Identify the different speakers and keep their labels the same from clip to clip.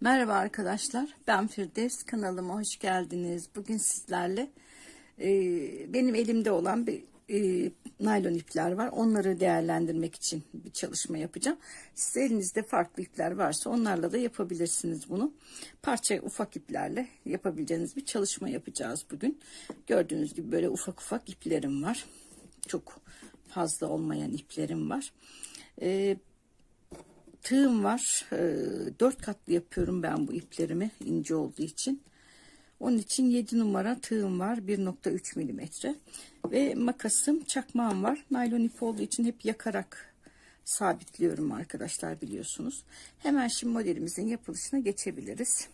Speaker 1: Merhaba arkadaşlar, ben Firdevs. Kanalıma hoş geldiniz. Bugün sizlerle e, benim elimde olan bir e, naylon ipler var. Onları değerlendirmek için bir çalışma yapacağım. Siz elinizde farklı ipler varsa onlarla da yapabilirsiniz bunu. Parça ufak iplerle yapabileceğiniz bir çalışma yapacağız bugün. Gördüğünüz gibi böyle ufak ufak iplerim var. Çok fazla olmayan iplerim var. E, tığım var. E, dört katlı yapıyorum ben bu iplerimi ince olduğu için. Onun için 7 numara tığım var. 1.3 milimetre. Ve makasım, çakmağım var. Naylon ip olduğu için hep yakarak sabitliyorum arkadaşlar biliyorsunuz. Hemen şimdi modelimizin yapılışına geçebiliriz.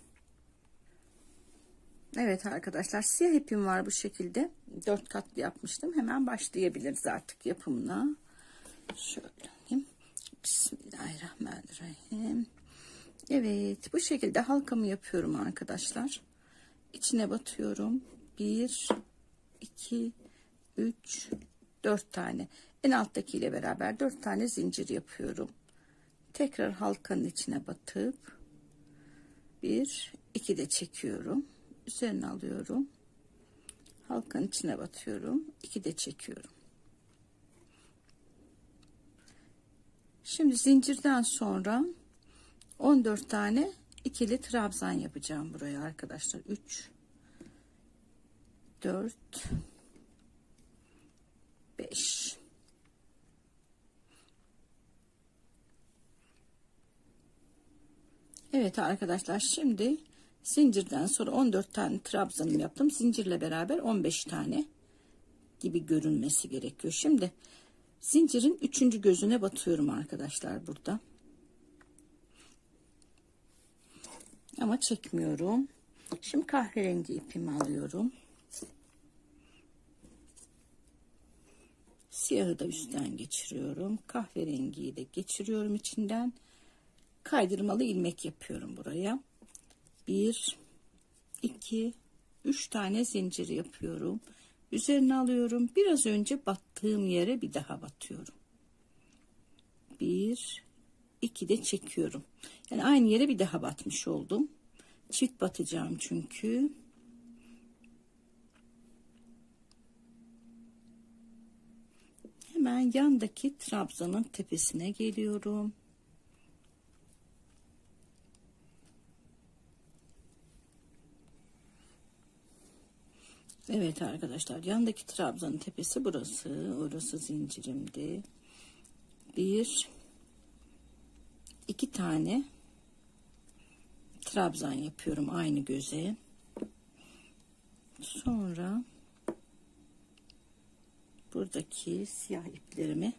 Speaker 1: Evet arkadaşlar siyah ipim var bu şekilde. Dört katlı yapmıştım. Hemen başlayabiliriz artık yapımına. Şöyle. Bismillahirrahmanirrahim. Evet bu şekilde halkamı yapıyorum arkadaşlar. İçine batıyorum. 1 2 3 4 tane. En alttaki ile beraber 4 tane zincir yapıyorum. Tekrar halkanın içine batıp 1 2 de çekiyorum. Üzerine alıyorum. Halkanın içine batıyorum. 2 de çekiyorum. Şimdi zincirden sonra 14 tane ikili trabzan yapacağım buraya arkadaşlar. 3 4 5 Evet arkadaşlar şimdi zincirden sonra 14 tane trabzanım yaptım. Zincirle beraber 15 tane gibi görünmesi gerekiyor. Şimdi zincirin üçüncü gözüne batıyorum arkadaşlar burada. Ama çekmiyorum. Şimdi kahverengi ipimi alıyorum. Siyahı da üstten geçiriyorum. Kahverengiyi de geçiriyorum içinden. Kaydırmalı ilmek yapıyorum buraya. Bir, iki, üç tane zincir yapıyorum. Üzerine alıyorum. Biraz önce battığım yere bir daha batıyorum. Bir, iki de çekiyorum. Yani aynı yere bir daha batmış oldum. Çift batacağım çünkü. Hemen yandaki trabzanın tepesine geliyorum. Evet arkadaşlar yandaki trabzanın tepesi burası. Orası zincirimdi. Bir iki tane trabzan yapıyorum aynı göze. Sonra buradaki siyah iplerimi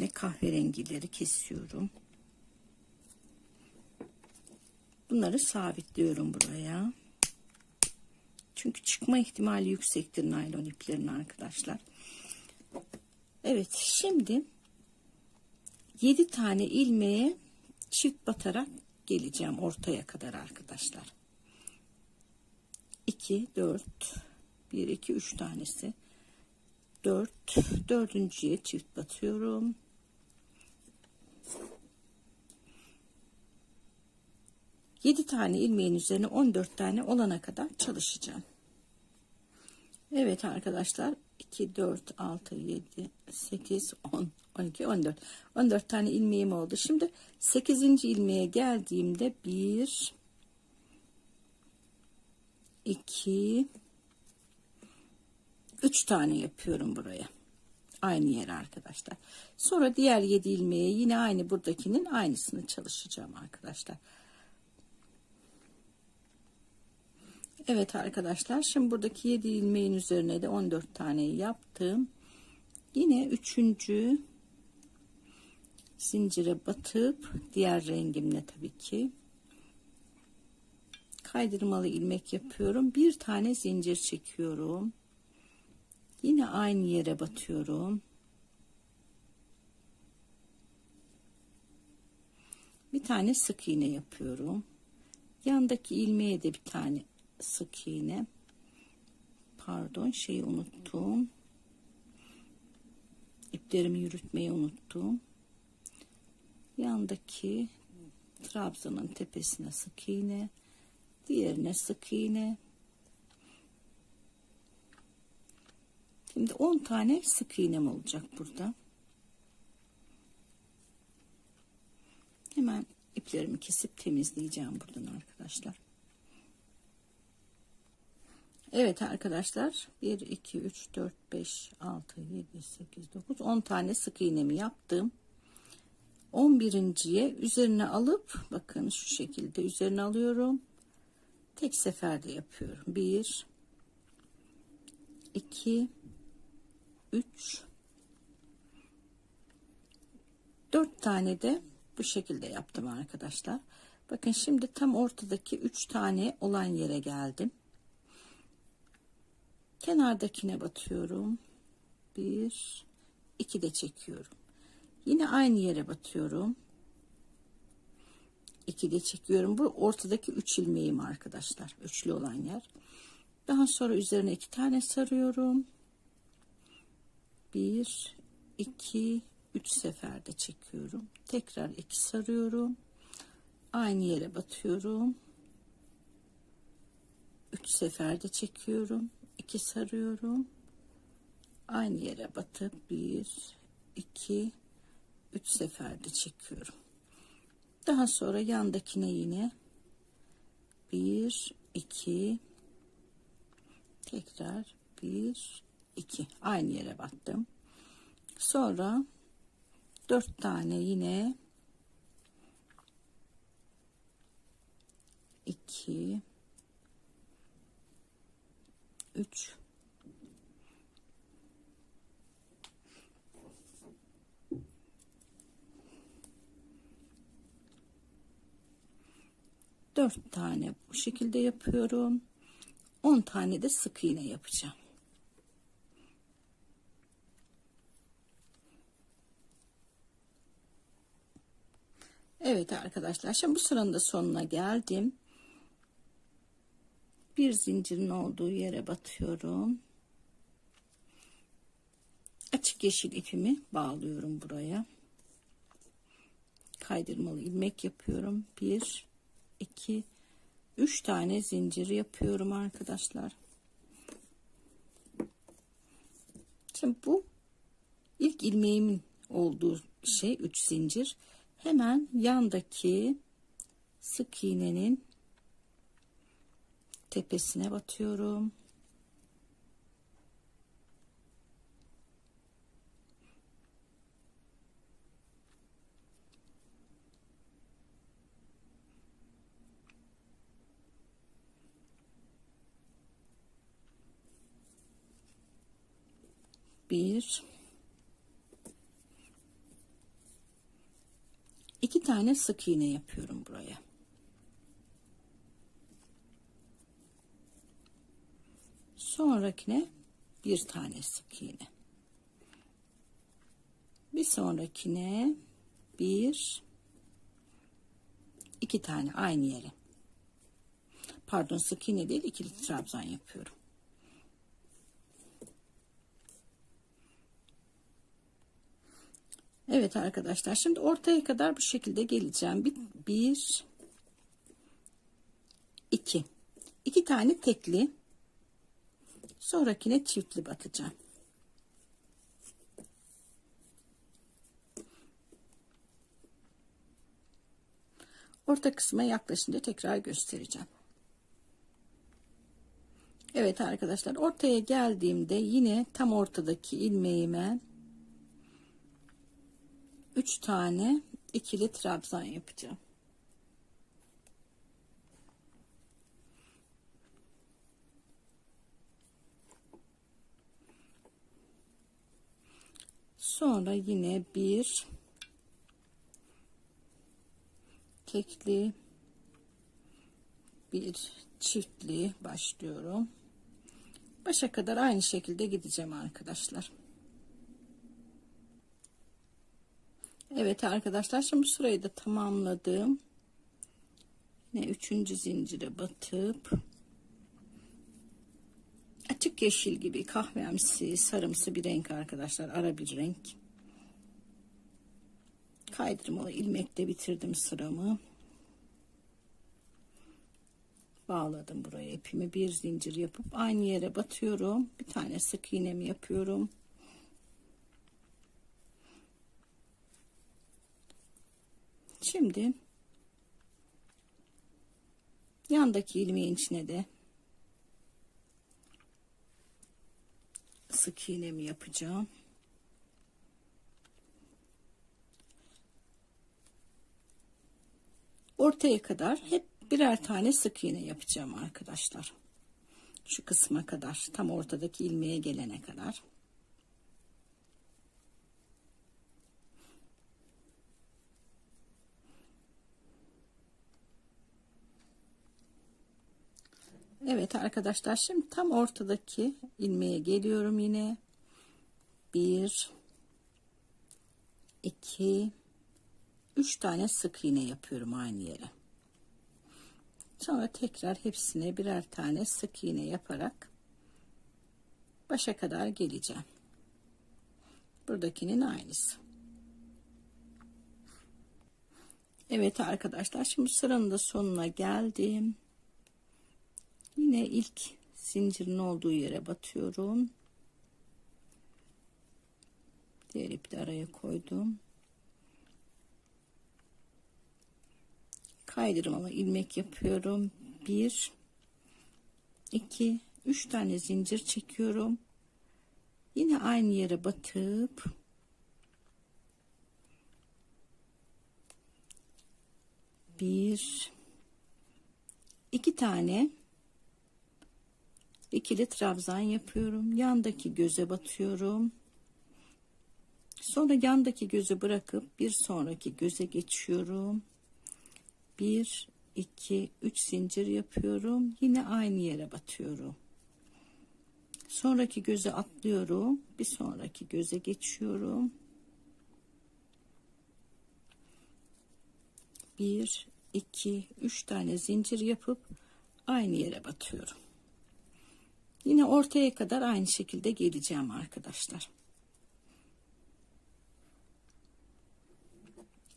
Speaker 1: ve kahverengileri kesiyorum. Bunları sabitliyorum buraya. Çünkü çıkma ihtimali yüksektir naylon iplerin arkadaşlar. Evet şimdi 7 tane ilmeğe çift batarak geleceğim ortaya kadar arkadaşlar. 2 4 1 2 3 tanesi 4 dördüncüye çift batıyorum. Yedi tane ilmeğin üzerine 14 tane olana kadar çalışacağım. Evet arkadaşlar 2 4 6 7 8 10 12 14 14 tane ilmeğim oldu. Şimdi 8. ilmeğe geldiğimde 1 2 3 tane yapıyorum buraya. Aynı yere arkadaşlar. Sonra diğer 7 ilmeğe yine aynı buradakinin aynısını çalışacağım arkadaşlar. Evet arkadaşlar şimdi buradaki 7 ilmeğin üzerine de 14 tane yaptım. Yine üçüncü zincire batıp diğer rengimle tabii ki kaydırmalı ilmek yapıyorum. Bir tane zincir çekiyorum. Yine aynı yere batıyorum. Bir tane sık iğne yapıyorum. Yandaki ilmeğe de bir tane sık iğne. Pardon şeyi unuttum. İplerimi yürütmeyi unuttum. Yandaki trabzanın tepesine sık iğne diğerine sık iğne şimdi 10 tane sık iğnem olacak burada hemen iplerimi kesip temizleyeceğim buradan arkadaşlar Evet arkadaşlar 1 2 3 4 5 6 7 8 9 10 tane sık iğnemi yaptım. 11.ye üzerine alıp bakın şu şekilde üzerine alıyorum. Tek seferde yapıyorum. 1 2 3 4 tane de bu şekilde yaptım arkadaşlar. Bakın şimdi tam ortadaki 3 tane olan yere geldim kenardakine batıyorum. Bir iki de çekiyorum. Yine aynı yere batıyorum. İki de çekiyorum. Bu ortadaki üç ilmeğim arkadaşlar. Üçlü olan yer. Daha sonra üzerine iki tane sarıyorum. Bir iki üç seferde çekiyorum. Tekrar iki sarıyorum. Aynı yere batıyorum. Üç seferde çekiyorum 2 sarıyorum. Aynı yere batıp 1 2 3 seferde çekiyorum. Daha sonra yandakine yine 1 2 tekrar 1 2 aynı yere battım. Sonra 4 tane yine 2 3 4 tane bu şekilde yapıyorum. 10 tane de sık iğne yapacağım. Evet arkadaşlar şimdi bu sıranın da sonuna geldim bir zincirin olduğu yere batıyorum. Açık yeşil ipimi bağlıyorum buraya. Kaydırmalı ilmek yapıyorum. Bir iki üç tane zincir yapıyorum arkadaşlar. Şimdi bu ilk ilmeğimin olduğu şey üç zincir. Hemen yandaki sık iğnenin tepesine batıyorum. Bir, iki tane sık iğne yapıyorum buraya. Sonrakine bir tane sık iğne bir sonrakine bir iki tane aynı yere. Pardon sık iğne değil ikili trabzan yapıyorum. Evet arkadaşlar şimdi ortaya kadar bu şekilde geleceğim. Bir, bir iki. İki tane tekli sonrakine çiftli batacağım orta kısma yaklaşınca tekrar göstereceğim. Evet arkadaşlar ortaya geldiğimde yine tam ortadaki ilmeğime 3 tane ikili trabzan yapacağım sonra yine bir tekli bir çiftli başlıyorum. Başa kadar aynı şekilde gideceğim arkadaşlar. Evet arkadaşlar şimdi sırayı da tamamladım. Yine üçüncü zincire batıp açık yeşil gibi kahvemsi sarımsı bir renk arkadaşlar ara bir renk. Kaydırmalı ilmekle bitirdim sıramı. Bağladım buraya ipimi bir zincir yapıp aynı yere batıyorum. Bir tane sık iğnemi yapıyorum. Şimdi yandaki ilmeğin içine de sık iğnemi yapacağım ortaya kadar hep birer tane sık iğne yapacağım arkadaşlar. Şu kısma kadar tam ortadaki ilmeğe gelene kadar. Evet arkadaşlar şimdi tam ortadaki ilmeğe geliyorum yine. Bir, iki, üç tane sık iğne yapıyorum aynı yere. Sonra tekrar hepsine birer tane sık iğne yaparak başa kadar geleceğim. Buradakinin aynısı. Evet arkadaşlar şimdi sıranın da sonuna geldim. Yine ilk zincirin olduğu yere batıyorum. Diğer ipi de araya koydum. kaydırmalı ilmek yapıyorum. 1 2 3 tane zincir çekiyorum. Yine aynı yere batıp bir iki tane ikili trabzan yapıyorum. Yandaki göze batıyorum. Sonra yandaki gözü bırakıp bir sonraki göze geçiyorum. 1 2 3 zincir yapıyorum yine aynı yere batıyorum sonraki göze atlıyorum bir sonraki göze geçiyorum 1 2 3 tane zincir yapıp aynı yere batıyorum yine ortaya kadar aynı şekilde geleceğim arkadaşlar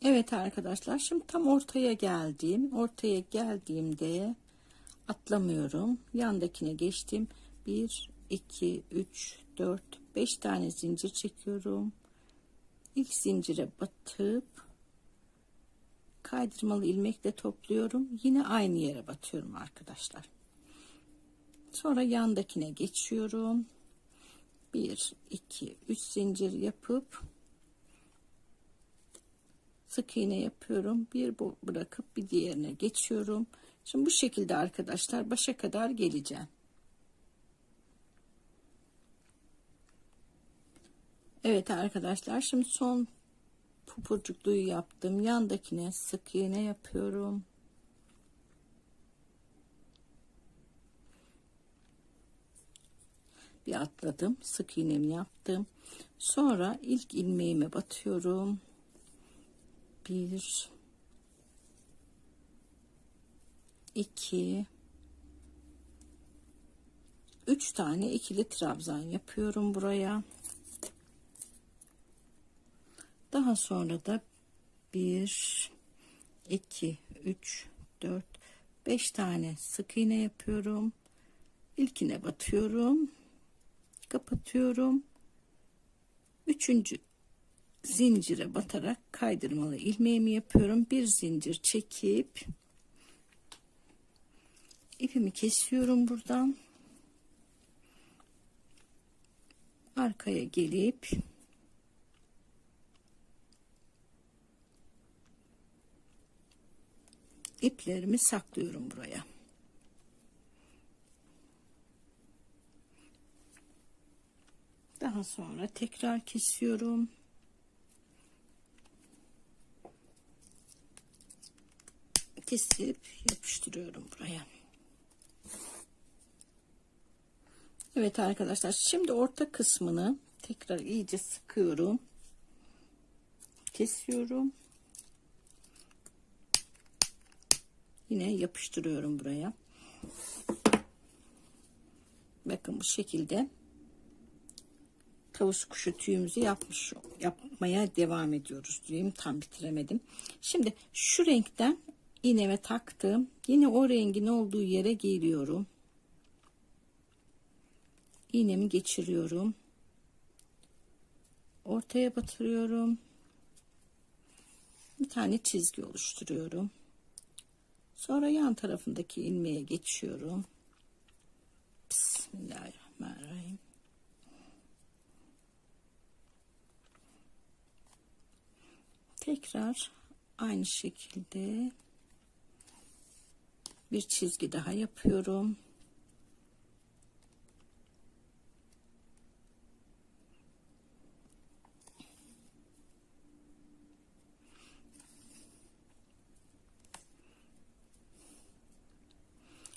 Speaker 1: Evet arkadaşlar şimdi tam ortaya geldim. Ortaya geldiğimde atlamıyorum. Yandakine geçtim. 1 2 3 4 5 tane zincir çekiyorum. İlk zincire batıp kaydırmalı ilmekle topluyorum. Yine aynı yere batıyorum arkadaşlar. Sonra yandakine geçiyorum. 1 2 3 zincir yapıp sık iğne yapıyorum. Bir bırakıp bir diğerine geçiyorum. Şimdi bu şekilde arkadaşlar başa kadar geleceğim. Evet arkadaşlar şimdi son pupurcukluyu yaptım. Yandakine sık iğne yapıyorum bir atladım sık iğnemi yaptım. Sonra ilk ilmeğime batıyorum. Bir iki üç tane ikili trabzan yapıyorum buraya. Daha sonra da bir iki üç dört beş tane sık iğne yapıyorum. İlkine batıyorum kapatıyorum. Üçüncü zincire batarak kaydırmalı ilmeğimi yapıyorum. Bir zincir çekip ipimi kesiyorum buradan. Arkaya gelip iplerimi saklıyorum buraya daha sonra tekrar kesiyorum kesip yapıştırıyorum buraya. Evet arkadaşlar şimdi orta kısmını tekrar iyice sıkıyorum. Kesiyorum. Yine yapıştırıyorum buraya. Bakın bu şekilde tavus kuşu tüyümüzü yapmış yapmaya devam ediyoruz diyeyim tam bitiremedim. Şimdi şu renkten iğneme taktım. Yine o rengin olduğu yere geliyorum. İğnemi geçiriyorum. Ortaya batırıyorum. Bir tane çizgi oluşturuyorum. Sonra yan tarafındaki ilmeğe geçiyorum. Bismillahirrahmanirrahim. Tekrar aynı şekilde bir çizgi daha yapıyorum.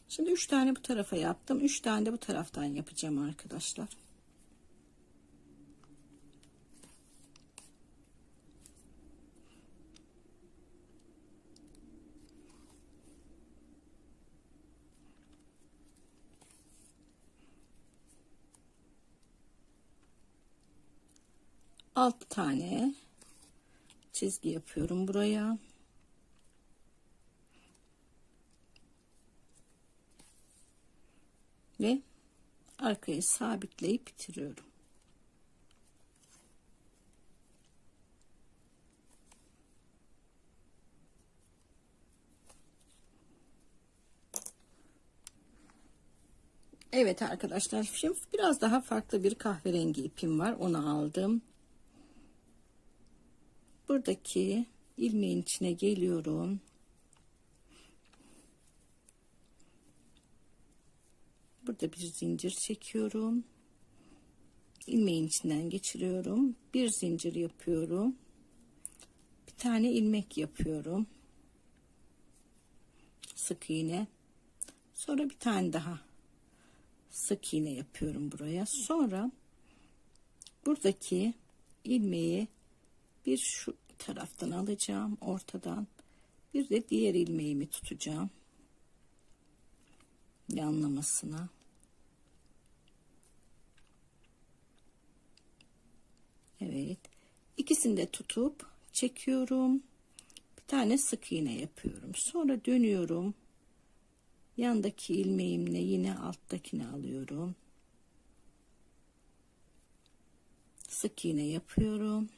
Speaker 1: Şimdi üç tane bu tarafa yaptım. Üç tane de bu taraftan yapacağım arkadaşlar. Altı tane çizgi yapıyorum buraya. ve arkaya sabitleyip bitiriyorum. Evet arkadaşlar şimdi biraz daha farklı bir kahverengi ipim var onu aldım. Buradaki ilmeğin içine geliyorum. burada bir zincir çekiyorum. İlmeğin içinden geçiriyorum. Bir zincir yapıyorum. Bir tane ilmek yapıyorum. Sık iğne. Sonra bir tane daha sık iğne yapıyorum buraya. Sonra buradaki ilmeği bir şu taraftan alacağım ortadan bir de diğer ilmeğimi tutacağım yanlamasına Evet. İkisini de tutup çekiyorum. Bir tane sık iğne yapıyorum. Sonra dönüyorum. Yandaki ilmeğimle yine alttakini alıyorum. Sık iğne yapıyorum.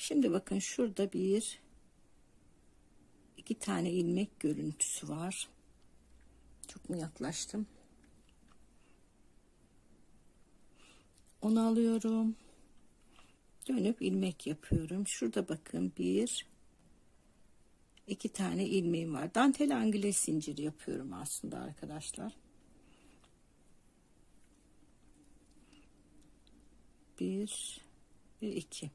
Speaker 1: Şimdi bakın şurada bir iki tane ilmek görüntüsü var. Çok mu yaklaştım? Onu alıyorum. Dönüp ilmek yapıyorum. Şurada bakın bir iki tane ilmeğim var. Dantel angile zincir yapıyorum aslında arkadaşlar. Bir ve iki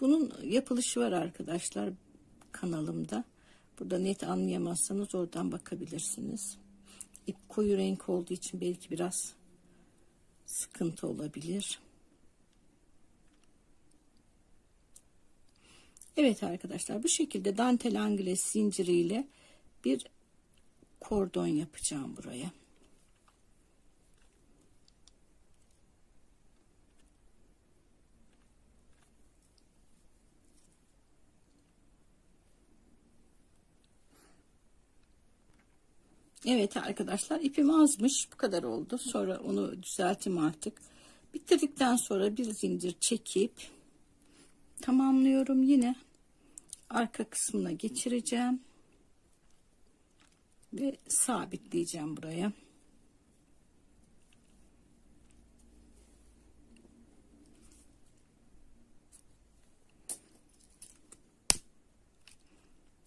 Speaker 1: bunun yapılışı var arkadaşlar kanalımda Burada net anlayamazsanız oradan bakabilirsiniz. İp koyu renk olduğu için belki biraz sıkıntı olabilir. Evet arkadaşlar bu şekilde dantel angles zinciriyle bir kordon yapacağım buraya. Evet arkadaşlar ipim azmış bu kadar oldu. Sonra onu düzelteyim artık. Bitirdikten sonra bir zincir çekip tamamlıyorum yine. Arka kısmına geçireceğim ve sabitleyeceğim buraya.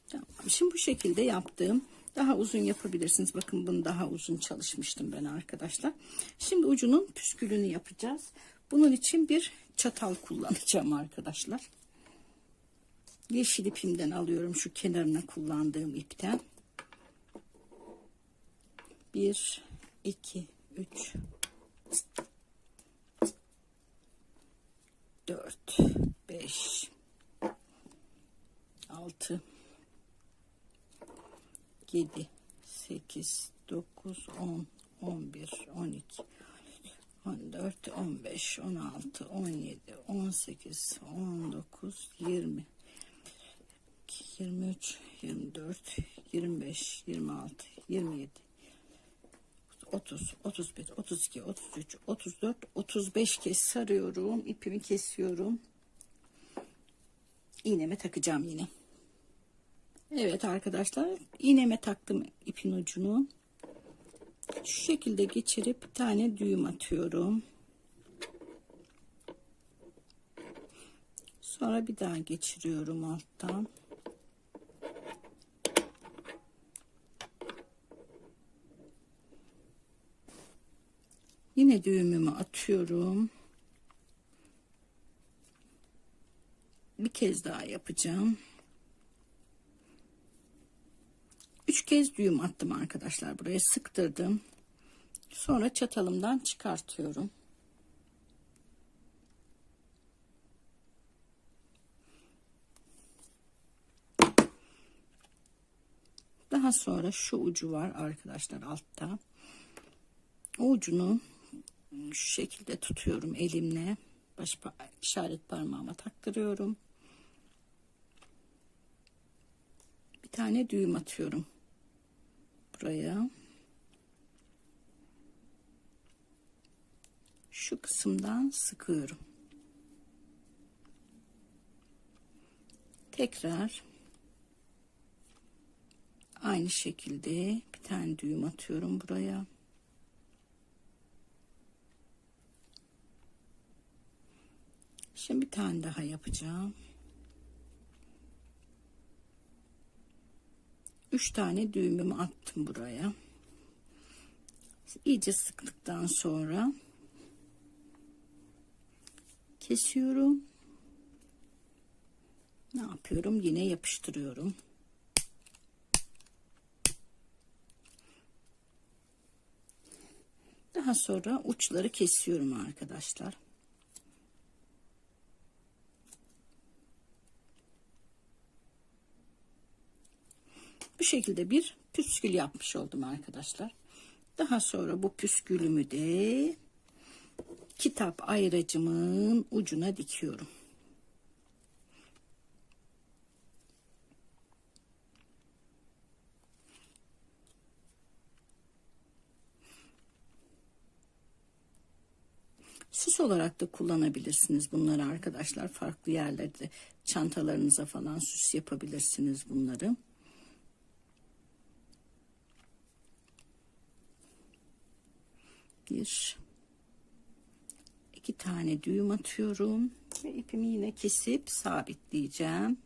Speaker 1: Tamam. Şimdi bu şekilde yaptığım daha uzun yapabilirsiniz. Bakın bunu daha uzun çalışmıştım ben arkadaşlar. Şimdi ucunun püskülünü yapacağız. Bunun için bir çatal kullanacağım arkadaşlar. Yeşil ipimden alıyorum şu kenarına kullandığım ipten. 1 2 3 4 5 6 7 8 9 10 11 12 14, 15, 16, 17, 18, 19, 20, 23, 24, 25, 26, 27, 30, 31, 32, 33, 34, 35 kez sarıyorum. ipimi kesiyorum. İğneme takacağım yine. Evet arkadaşlar iğneme taktım ipin ucunu. Şu şekilde geçirip bir tane düğüm atıyorum. Sonra bir daha geçiriyorum alttan. Yine düğümümü atıyorum. Bir kez daha yapacağım. Üç kez düğüm attım arkadaşlar. Buraya sıktırdım. Sonra çatalımdan çıkartıyorum. Daha sonra şu ucu var arkadaşlar altta. O ucunu şu şekilde tutuyorum elimle. Baş işaret parmağıma taktırıyorum. Bir tane düğüm atıyorum. Buraya. Şu kısımdan sıkıyorum. Tekrar aynı şekilde bir tane düğüm atıyorum buraya. Şimdi bir tane daha yapacağım. Üç tane düğümümü attım buraya. İyice sıktıktan sonra kesiyorum. Ne yapıyorum? Yine yapıştırıyorum. Daha sonra uçları kesiyorum arkadaşlar. Bu şekilde bir püskül yapmış oldum arkadaşlar. Daha sonra bu püskülümü de kitap ayracımın ucuna dikiyorum. Süs olarak da kullanabilirsiniz bunları arkadaşlar. Farklı yerlerde çantalarınıza falan süs yapabilirsiniz bunları. Bir iki tane düğüm atıyorum ve ipimi yine kesip sabitleyeceğim.